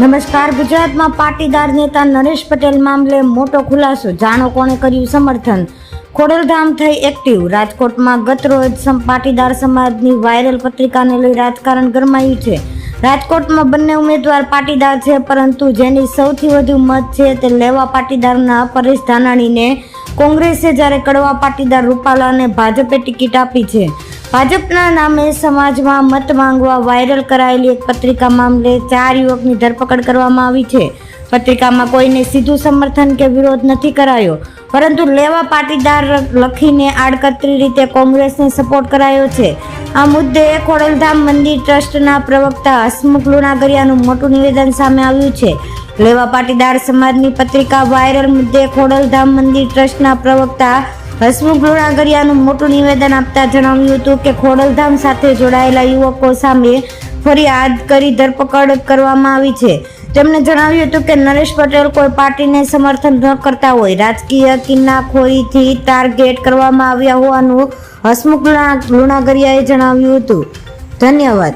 નમસ્કાર, ગુજરાતમાં પાટીદાર નેતા નરેશ પટેલ મામલે મોટો ખુલાસો, જાણો કોણે કર્યું સમર્થન? ખોડલધામ થઈ એક્ટિવ રાજકોટમાં ગત રોજ પાટીદાર સમાજની વાયરલ પત્રિકાને લઈ રાજકારણ ગરમાયું છે. રાજકોટમાં બંને ઉમેદવાર પાટીદાર છે, પરંતુ જેની સૌથી વધુ મત છે તે લેવા પાટીદારના પરેશ ધાનાણીને કોંગ્રેસે જ્યારે કડવા પાટીદાર રૂપાલાને ભાજપે ટિકિટ આપી છે. ભાજપના નામે સમાજમાં મત માંગવા વાયરલ કરાયેલી એક પત્રિકા મામલે ચાર યુવકની ધરપકડ કરવામાં આવી છે. પત્રિકામાં કોઈને સીધું સમર્થન કે વિરોધ નથી કરાયો, પરંતુ લેવા પાટીદાર લખીને આડકતરી રીતે કોંગ્રેસને સપોર્ટ કરાયો છે. આ મુદ્દે ખોડલધામ મંદિર ટ્રસ્ટના પ્રવક્તા હસમુખ લુણાગરિયાનું મોટું નિવેદન સામે આવ્યું છે. લેવા પાટીદાર સમાજની પત્રિકા વાયરલ મુદ્દે ખોડલધામ મંદિર ટ્રસ્ટના પ્રવક્તા હસમુખ લુણાગરિયાનું મોટું નિવેદન આપતા જણાવ્યું હતું કે ખોડલધામ સાથે જોડાયેલા યુવકો સામે ફરિયાદ કરી ધરપકડ કરવામાં આવી છે. તેમણે જણાવ્યું હતું કે નરેશ પટેલ કોઈ પાર્ટીને સમર્થન ન કરતા હોય. રાજકીય કિન્નાખોરીથી ટાર્ગેટ કરવામાં આવ્યા હોવાનું હસમુખ લુણા- લુણાગરિયાએ જણાવ્યું હતું. ધન્યવાદ.